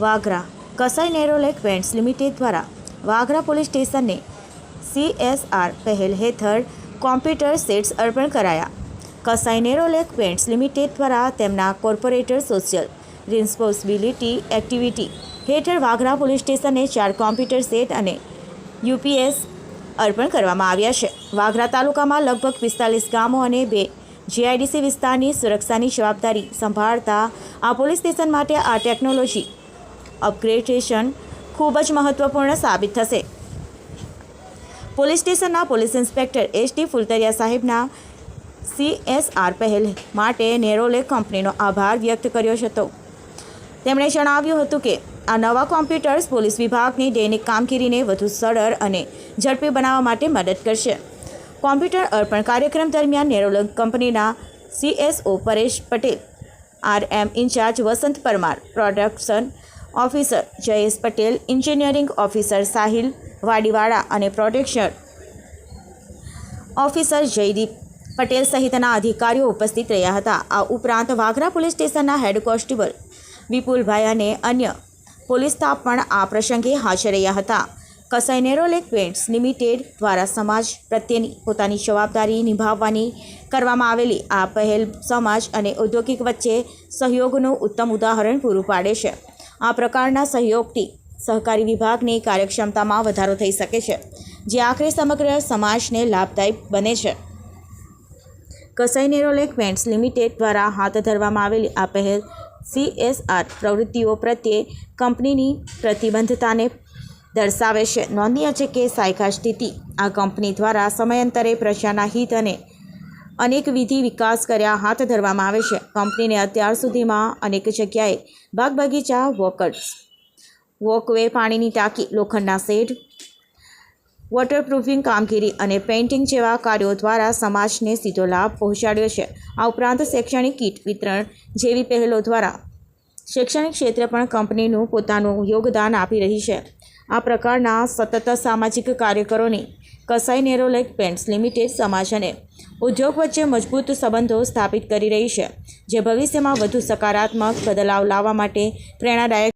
Vagra Kansai Nerolac paints limited દ્વારા Vagra police સ્ટેશનને CSR પહેલ હેઠળ કોમ્પ્યુટર સેટ્સ અર્પણ કરાયા. કસાઈ નેરોલેક પેન્ટ્સ લિમિટેડ દ્વારા તેમના કોર્પોરેટર સોશિયલ રિસ્પોન્સિબિલિટી એક્ટિવિટી હેઠળ વાઘરા પોલીસ સ્ટેશને ચાર કોમ્પ્યુટર સેટ અને યુપીએસ અર્પણ કરવામાં આવ્યા છે. વાઘરા તાલુકામાં લગભગ પિસ્તાલીસ ગામો અને બે જીઆઈડીસી વિસ્તારની સુરક્ષાની જવાબદારી સંભાળતા આ પોલીસ સ્ટેશન માટે આ ટેકનોલોજી અપગ્રેડેશન ખૂબ જ મહત્વપૂર્ણ સાબિત થશે. પોલીસ સ્ટેશનના police inspector S T Fultariya સાહેબના સીએસઆર પહેલ માટે નેરોલે કંપનીનો આભાર વ્યક્ત કર્યો હતો તેમણે જણાવ્યું હતું કે, આ નવા કોમ્પ્યુટર્સ પોલીસ વિભાગની દૈનિક કામગીરીને વધુ સરળ અને ઝડપી બનાવવા માટે મદદ કરશે. કોમ્પ્યુટર અર્પણ કાર્યક્રમ દરમિયાન નેરોલ કંપનીના CSO Paresh Patel, R M in-charge Vasant Parmar, production officer Jayesh Patel, engineering officer Sahil Vadiwala અને પ્રોટેક્શન ઓફિસર જયદીપ પટેલ સહિતના અધિકારીઓ ઉપસ્થિત રહ્યા હતા. આ ઉપરાંત વાઘરા પોલીસ સ્ટેશનના હેડ કોન્સ્ટેબલ વિપુલભાઈ અને અન્ય પોલીસ સ્ટાફ પણ આ પ્રસંગે હાજર રહ્યા હતા. કસાઈ નેરોલેક પેન્ટ્સ લિમિટેડ દ્વારા સમાજ પ્રત્યેની પોતાની જવાબદારી નિભાવવાની કરવામાં આવેલી આ પહેલ સમાજ અને ઔદ્યોગિક વચ્ચે સહયોગનું ઉત્તમ ઉદાહરણ પૂરું પાડે છે. આ પ્રકારના સહયોગથી સહકારી વિભાગની કાર્યક્ષમતામાં વધારો થઈ શકે છે, જે આખરે સમગ્ર સમાજને લાભદાયક બને છે. કસાઈ નેરોલેક પેન્ટ્સ લિમિટેડ દ્વારા હાથ ધરવામાં આવેલી આ પહેલ સીએસઆર પ્રવૃત્તિઓ પ્રત્યે કંપનીની પ્રતિબદ્ધતાને દર્શાવે છે. નોંધનીય છે કે સાયકા સ્થિતિ આ કંપની દ્વારા સમયાંતરે પ્રજાના હિત અને અનેકવિધિ વિકાસ કર્યા, હાથ ધરવામાં આવે છે. કંપનીને અત્યાર સુધીમાં અનેક જગ્યાએ બાગ બગીચા વોકર્સ, વોકવે પાણીની ટાંકી, લોખંડના શેડ વોટરપ્રૂફિંગ કામગીરી અને પેઇન્ટિંગ જેવા કાર્યો દ્વારા સમાજને સીધો લાભ પહોંચાડ્યો છે. આ ઉપરાંત શૈક્ષણિક કીટ વિતરણ જેવી પહેલો દ્વારા શૈક્ષણિક ક્ષેત્રે પણ કંપનીનું પોતાનું યોગદાન આપી રહી છે. આ પ્રકારના સતત સામાજિક કાર્યકરોની કસાઈ નેરોલેક પેન્ટ્સ લિમિટેડ સમાજ અને ઉદ્યોગ વચ્ચે મજબૂત સંબંધો સ્થાપિત કરી રહી છે, જે ભવિષ્યમાં વધુ સકારાત્મક બદલાવ લાવવા માટે પ્રેરણાદાયક